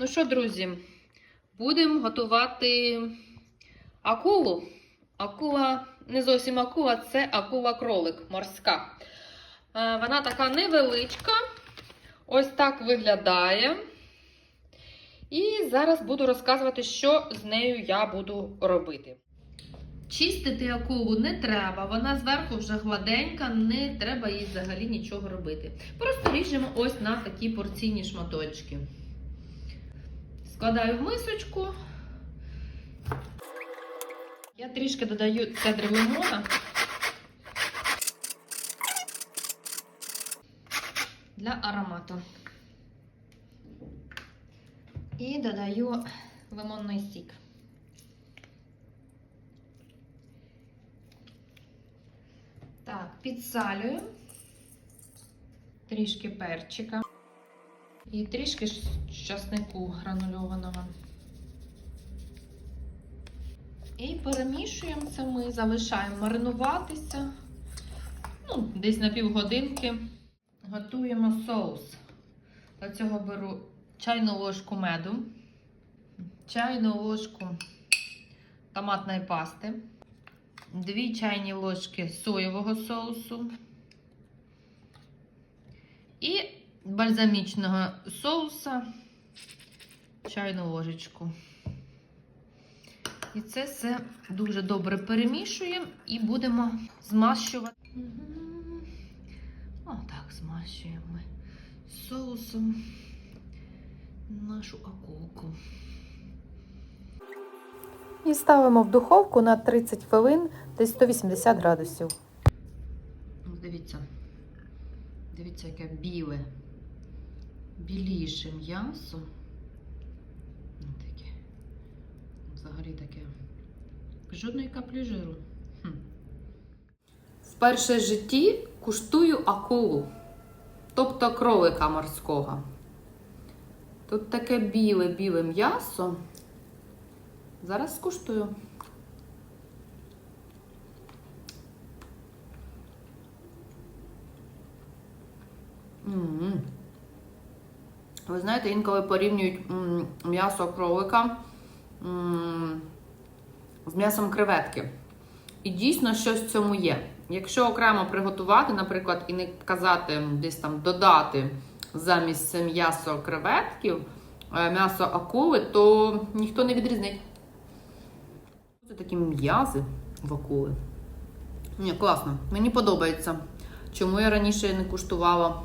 Ну що, друзі, будемо готувати акулу. Акула, не зовсім акула, це акула-кролик морська. Е, Вона така невеличка. Ось так виглядає. І зараз буду розказувати, що з нею я буду робити. Чистити акулу не треба, вона зверху вже гладенька, не треба їй взагалі нічого робити. Просто ріжемо ось на такі порційні шматочки. Складаю в мисочку. Я трішки додаю цедри лимона. Для аромату. І додаю лимонний сік. Так, підсалюю. Трішки перчика. І трішки часнику гранульованого. І перемішуємо це ми, залишаємо маринуватися. Ну, десь на півгодинки. Готуємо соус. Для цього беру чайну ложку меду, чайну ложку томатної пасти, 2 чайні ложки соєвого соусу і бальзамічного соуса чайну ложечку. І це все дуже добре перемішуємо і будемо змащувати. Отак змащуємо ми соусом нашу акулку. І ставимо в духовку на 30 хвилин, десь 180 градусів. Ну, Дивіться. Дивіться, яке біле. Біліше м'ясо. Таке. Взагалі таке. Жодної каплі жиру. Хм. Вперше в житті куштую акулу. Тобто кролика морського. Тут таке біле-біле м'ясо. Зараз скуштую. М. Ви знаєте, інколи порівнюють м'ясо кролика з м'ясом креветки. І дійсно щось в цьому є. Якщо окремо приготувати, наприклад, і не казати десь там додати замість м'ясо креветків, е, м'ясо акули, то ніхто не відрізнить. Це такі м'язи в акули. Ні, класно. Мені подобається. Чому я раніше не куштувала